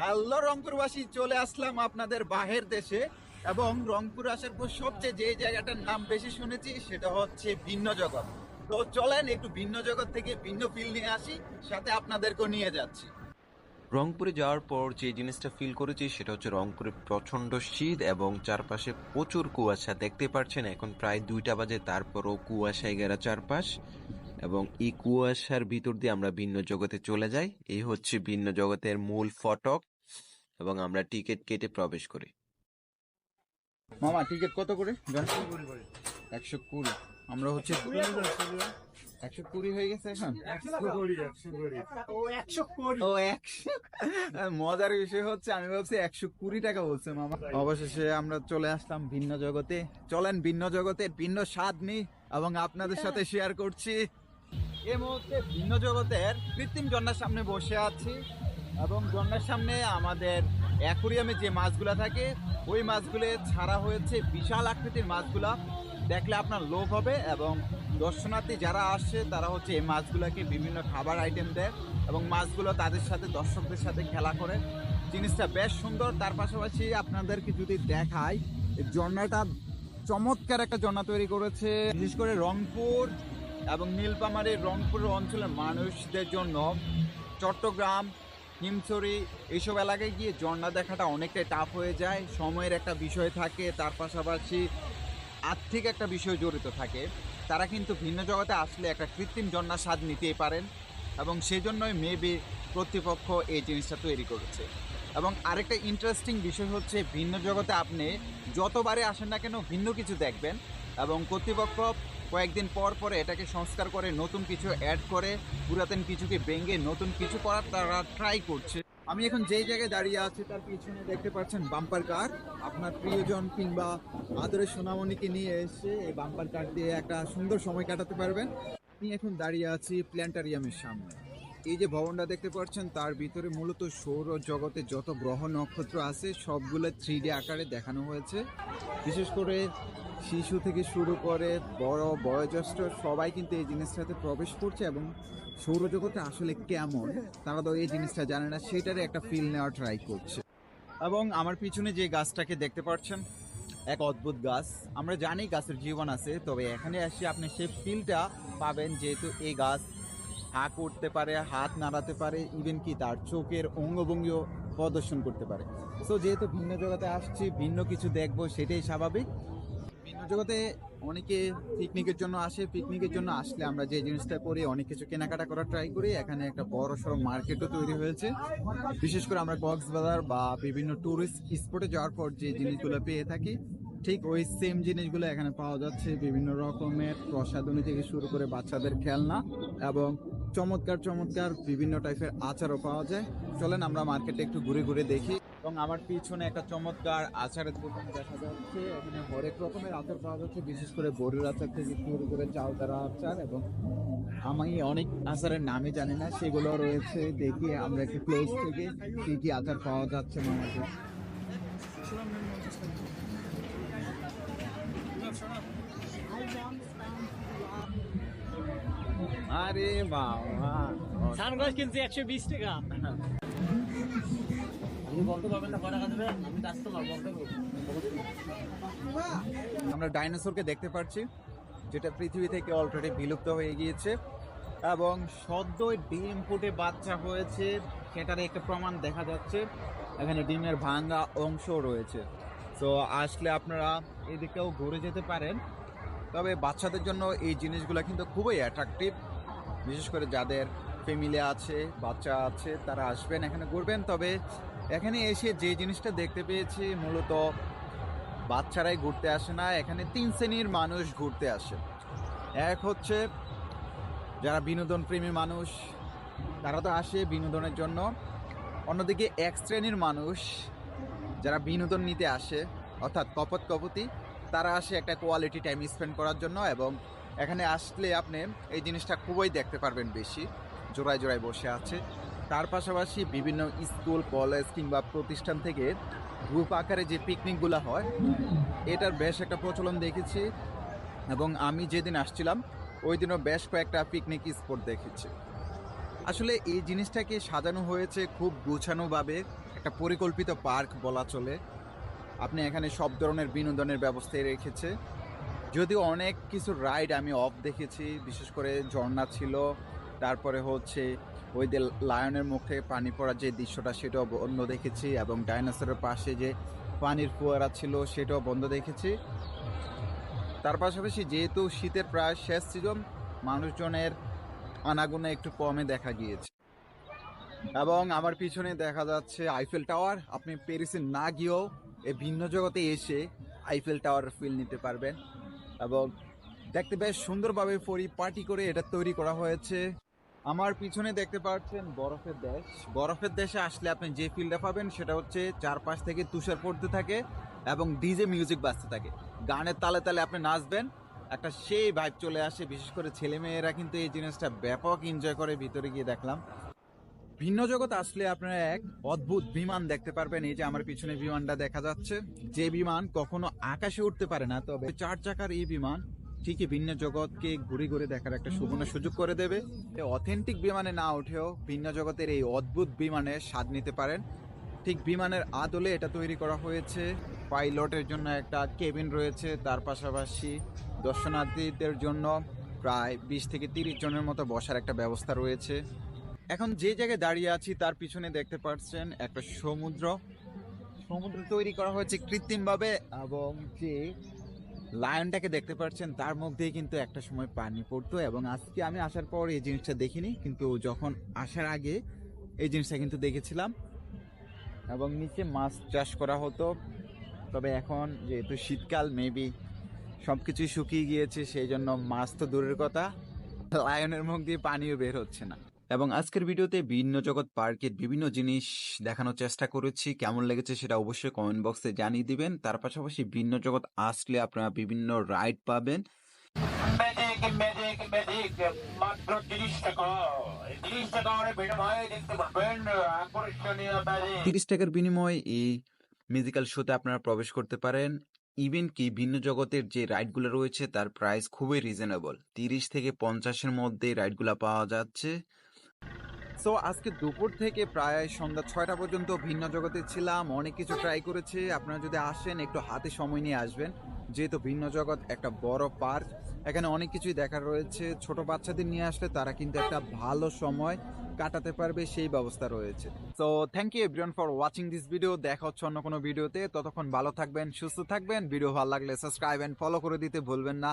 Hello রংপুরবাসী চলে আসলাম আপনাদের বাহের দেশে এবং রংপুর আসার পর সবচেয়ে যে জায়গাটার নাম বেশি শুনেছি সেটা হচ্ছে ভিন্ন জগৎ। তো চলেন একটু ভিন্ন জগৎ থেকে ভিন্ন ফিল নিয়ে আসি, সাথে আপনাদেরকেও নিয়ে যাচ্ছি। রংপুরে যাওয়ার পর যে জিনিসটা ফিল করেছি সেটা হচ্ছে রংপুরে প্রচণ্ড শীত এবং চারপাশে প্রচুর কুয়াশা। দেখতে পাচ্ছেন এখন প্রায় দুইটা বাজে, তারপরও কুয়াশায় ঘেরা চারপাশ। এবং এই কুয়াশার ভিতর দিয়ে আমরা ভিন্ন জগতে চলে যাই। এই হচ্ছে ভিন্ন জগতের মূল ফটক এবং আমরা টিকিট কেটে প্রবেশ করি। মামা টিকিট কত করে? একশো কুড়ি। আমরা হচ্ছে একশো কুড়ি হয়ে গেছে এখন? ও একশো মজার বিষয় হচ্ছে আমি ভাবছি একশো কুড়ি টাকা বলছে মামা। অবশেষে আমরা চলে আসলাম ভিন্ন জগতে। চলেন ভিন্ন জগতের ভিন্ন স্বাদ নিই এবং আপনাদের সাথে শেয়ার করছি। এই মুহূর্তে ভিন্ন জগতের কৃত্রিম জন্নার সামনে বসে আছি এবং জন্নার সামনে আমাদের অ্যাকুরিয়ামে যে মাছগুলো থাকে, ওই মাছগুলো ছাড়া হয়েছে বিশাল আকৃতির মাছগুলা। দেখলে আপনার লোভ হবে এবং দর্শনার্থী যারা আসছে তারা হচ্ছে এই মাছগুলোকে বিভিন্ন খাবার আইটেম দেয় এবং মাছগুলো তাদের সাথে, দর্শকদের সাথে খেলা করে। জিনিসটা বেশ সুন্দর। তার পাশাপাশি আপনাদেরকে যদি দেখায় ঝর্ণাটা চমৎকার একটা ঝর্ণা তৈরি করেছে। বিশেষ করে রংপুর এবং নীলপামারীর রংপুর অঞ্চলের মানুষদের জন্য চট্টগ্রাম, হিমছড়ি এইসব এলাকায় গিয়ে ঝর্ণা দেখাটা অনেকটাই টাফ হয়ে যায়। সময়ের একটা বিষয় থাকে, তার পাশাপাশি আর্থিক একটা বিষয় জড়িত থাকে। তারা কিন্তু ভিন্ন জগতে আসলে একটা কৃত্রিম ঝর্ণা স্বাদ নিতেই পারেন এবং সেই জন্যই মেবি কর্তৃপক্ষ এই জিনিসটা তৈরি করেছে। এবং আরেকটা ইন্টারেস্টিং বিষয় হচ্ছে, ভিন্ন জগতে আপনি যতবারে আসেন না কেন ভিন্ন কিছু দেখবেন এবং কর্তৃপক্ষ কয়েকদিন পর পরে এটাকে সংস্কার করে নতুন কিছু অ্যাড করে পুরাতন কিছুকে ভেঙে নতুন কিছু করার তারা ট্রাই করছে। আমি এখন যেই জায়গায় দাঁড়িয়ে আছি তার পিছনে দেখতে পাচ্ছেন বাম্পার কার আপনার প্রিয়জন কিংবা আদরের সোনামণিকে নিয়ে এসে এই বাম্পার কার দিয়ে একটা সুন্দর সময় কাটাতে পারবেন। আমি এখন দাঁড়িয়ে আছি প্ল্যান্টারিয়ামের সামনে। এই যে ভবনটা দেখতে পাচ্ছেন, তার ভিতরে মূলত সৌর জগতে যত গ্রহ নক্ষত্র আছে, সবগুলো থ্রি আকারে দেখানো হয়েছে। বিশেষ করে শিশু থেকে শুরু করে বড়, বয়োজ্যেষ্ঠ সবাই কিন্তু এই জিনিসটাতে প্রবেশ করছে এবং সৌরজগতে আসলে কেমন, তারা তো এই জিনিসটা জানে না, সেটারই একটা ফিল নেওয়ার ট্রাই করছে। এবং আমার পিছনে যে গাছটাকে দেখতে পাচ্ছেন, এক অদ্ভুত গাছ। আমরা জানি গাছের জীবন আছে, তবে এখানে আসি আপনি সেই ফিলটা পাবেন যেহেতু এই গাছ হা করতে পারে, হাত নাড়াতে পারে ইভেন কি তার চোখের অঙ্গভঙ্গিও প্রদর্শন করতে পারে। সো যেহেতু ভিন্ন জগতে আসছি, ভিন্ন কিছু দেখব, সেটাই স্বাভাবিক। ভিন্ন জগতে অনেকে পিকনিকের জন্য আসে পিকনিকের জন্য আসলে আমরা যে জিনিসটা করি, অনেক কিছু কেনাকাটা করার ট্রাই করি। এখানে একটা বড় সড়ো মার্কেটও তৈরি হয়েছে। বিশেষ করে আমরা কক্সবাজার বা বিভিন্ন ট্যুরিস্ট স্পটে যাওয়ার পর যে জিনিসগুলো পেয়ে থাকি, ঠিক ওই সেম জিনিসগুলো এখানে পাওয়া যাচ্ছে। বিভিন্ন রকমের প্রসাধনী থেকে শুরু করে বাচ্চাদের খেলনা এবং চমৎকার চমৎকার বিভিন্ন টাইপের আচারও পাওয়া যায়। চলেন আমরা মার্কেটে একটু ঘুরে ঘুরে দেখি। এবং আমার পিছনে একটা চমৎকার আচারের দোকান দেখা যাচ্ছে। এখানে হরেক রকমের আচার পাওয়া যাচ্ছে, বিশেষ করে বড়ির আচার থেকে শুরু করে চাল তারা আচার এবং আমি অনেক আচারের নামই জানি না, সেগুলো রয়েছে। দেখি আমরা একটু ক্লোজ থেকে কি কি আচার পাওয়া যাচ্ছে আমাদের। আরে বাবা। সানগ্লাস কিনছি একশো বিশ টাকা। আমরা ডাইনোসরকে দেখতে পাচ্ছি যেটা পৃথিবী থেকে অলরেডি বিলুপ্ত হয়ে গিয়েছে এবং সদ্যই ডিম ফুটে বাচ্চা হয়েছে সেটার একটা প্রমাণ দেখা যাচ্ছে। এখানে ডিমের ভাঙ্গা অংশ রয়েছে। তো আসলে আপনারা এদিকেও ঘুরে যেতে পারেন তবে বাচ্চাদের জন্য এই জিনিসগুলো কিন্তু খুবই অ্যাট্রাকটিভ বিশেষ করে যাদের ফ্যামিলি আছে, বাচ্চা আছে, তারা আসবেন, এখানে ঘুরবেন। তবে এখানে এসে যে জিনিসটা দেখতে পেয়েছি, মূলত বাচ্চারাই ঘুরতে আসে না, এখানে তিন শ্রেণির মানুষ ঘুরতে আসে। এক হচ্ছে যারা বিনোদন প্রেমী মানুষ, তারা তো আসে বিনোদনের জন্য। অন্যদিকে এক শ্রেণির মানুষ যারা বিনোদন নিতে আসে, অর্থাৎ কপত কপতি তারা আসে একটা কোয়ালিটি টাইম স্পেন্ড করার জন্য এবং এখানে আসলে আপনি এই জিনিসটা খুবই দেখতে পারবেন বেশি। জোড়ায় জোড়ায় বসে আছে। তার পাশাপাশি বিভিন্ন স্কুল, কলেজ কিংবা প্রতিষ্ঠান থেকে গ্রুপ আকারে যে পিকনিকগুলো হয়, এটার বেশ একটা প্রচলন দেখেছি এবং আমি যেদিন আসছিলাম ওই দিনও বেশ কয়েকটা পিকনিক স্পট দেখেছি। আসলে এই জিনিসটাকে সাজানো হয়েছে খুব গুছানোভাবে, একটা পরিকল্পিত পার্ক বলা চলে। আপনি এখানে সব ধরনের বিনোদনের ব্যবস্থায় রেখেছে। যদিও অনেক কিছু রাইড আমি অফ দেখেছি, বিশেষ করে ঝর্ণা ছিল, তারপরে হচ্ছে ওই যে লায়নের মুখে পানি পড়ার যে দৃশ্যটা সেটাও বন্ধ দেখেছি এবং ডাইনোসরের পাশে যে পানির ফোয়ারা ছিল সেটাও বন্ধ দেখেছি। তার পাশাপাশি যেহেতু শীতের প্রায় শেষ সিজন মানুষজনের আনাগোনা একটু কমে দেখা গিয়েছে। এবং আমার পিছনে দেখা যাচ্ছে আইফেল টাওয়ার আপনি প্যারিসে না গিয়েও এই ভিন্ন জগতে এসে আইফেল টাওয়ার ফিল নিতে পারবেন। এবং দেখতে বেশ সুন্দরভাবে পরিপাটি করে এটা তৈরি করা হয়েছে। আমার পিছনে দেখতে পাচ্ছেন বরফের দেশ। বরফের দেশে আসলে আপনি যে ফিলটা পাবেন সেটা হচ্ছে চারপাশ থেকে তুষার পড়তে থাকে এবং ডিজে মিউজিক বাজতে থাকে। গানের তালে তালে আপনি নাচবেন, একটা সেই ভাইব চলে আসে। বিশেষ করে ছেলে মেয়েরা কিন্তু এই জিনিসটা ব্যাপক এনজয় করে ভিতরে গিয়ে দেখলাম। ভিন্ন জগৎ আসলে আপনারা এক অদ্ভুত বিমান দেখতে পারবেন। এই যে আমার পিছনে বিমানটা দেখা যাচ্ছে। যে বিমান কখনো আকাশে উঠতে পারে না, তবে চার চাকার এই বিমান ঠিকই ভিন্ন জগৎকে ঘুরে ঘুরে দেখার একটা সুবর্ণ সুযোগ করে দেবে। অথেন্টিক বিমানে না উঠেও ভিন্ন জগতের এই অদ্ভুত বিমানে স্বাদ নিতে পারেন। ঠিক বিমানের আদলে এটা তৈরি করা হয়েছে। পাইলটের জন্য একটা কেবিন রয়েছে, তার পাশাপাশি দর্শনার্থীদের জন্য প্রায় বিশ থেকে তিরিশ জনের মতো বসার একটা ব্যবস্থা রয়েছে। এখন যে জায়গায় দাঁড়িয়ে আছি, তার পিছনে দেখতে পাচ্ছেন একটা সমুদ্র। সমুদ্র তৈরি করা হয়েছে কৃত্রিমভাবে এবং যে লায়নটাকে দেখতে পাচ্ছেন, তার মধ্যেই কিন্তু একটা সময় পানি পড়তো এবং আজকে আমি আসার পর এই জিনিসটা দেখিনি, কিন্তু যখন আসার আগে এই জিনিসটা কিন্তু দেখেছিলাম এবং নিচে মাছ চাষ করা হতো। তবে এখন যেহেতু শীতকাল মেবি সব কিছুই শুকিয়ে গিয়েছে, সেই জন্য মাছ তো দূরের কথা। লায়নের মুখ দিয়ে পানিও বের হচ্ছে না। এবং আজকের ভিডিওতে ভিন্ন জগৎ পার্কের বিভিন্ন জিনিস দেখানোর চেষ্টা করেছি। কেমন লেগেছে সেটা অবশ্যই কমেন্ট বক্সে জানিয়ে দিবেন। তার পাশাপাশি ভিন্ন জগৎ আসলে আপনারা বিভিন্ন রাইড পাবেন। মাত্র তিরিশ টাকা। তিরিশ টাকার বিনিময়ে এই মিউজিক্যাল শোতে আপনারা প্রবেশ করতে পারেন। ইভেন কি ভিন্ন জগতের যে রাইডগুলো রয়েছে তার প্রাইস খুবই রিজনেবল তিরিশ থেকে পঞ্চাশের মধ্যে রাইডগুলো পাওয়া যাচ্ছে। সো আজকে দুপুর থেকে প্রায় সন্ধ্যা ছয়টা পর্যন্ত ভিন্ন জগতে ছিলাম, অনেক কিছু ট্রাই করেছি। আপনারা যদি আসেন, একটু হাতে সময় নিয়ে আসবেন। যেহেতু ভিন্ন জগৎ একটা বড় পার্ক এখানে অনেক কিছুই দেখার রয়েছে। ছোট বাচ্চাদের নিয়ে আসলে তারা কিন্তু একটা ভালো সময় কাটাতে পারবে, সেই ব্যবস্থা রয়েছে। So thank you everyone for watching this video দেখা হচ্ছে অন্য কোনো ভিডিওতে ততক্ষণ ভালো থাকবেন, সুস্থ থাকবেন। ভিডিও ভালো লাগলে সাবস্ক্রাইব এন্ড ফলো করে দিতে ভুলবেন না।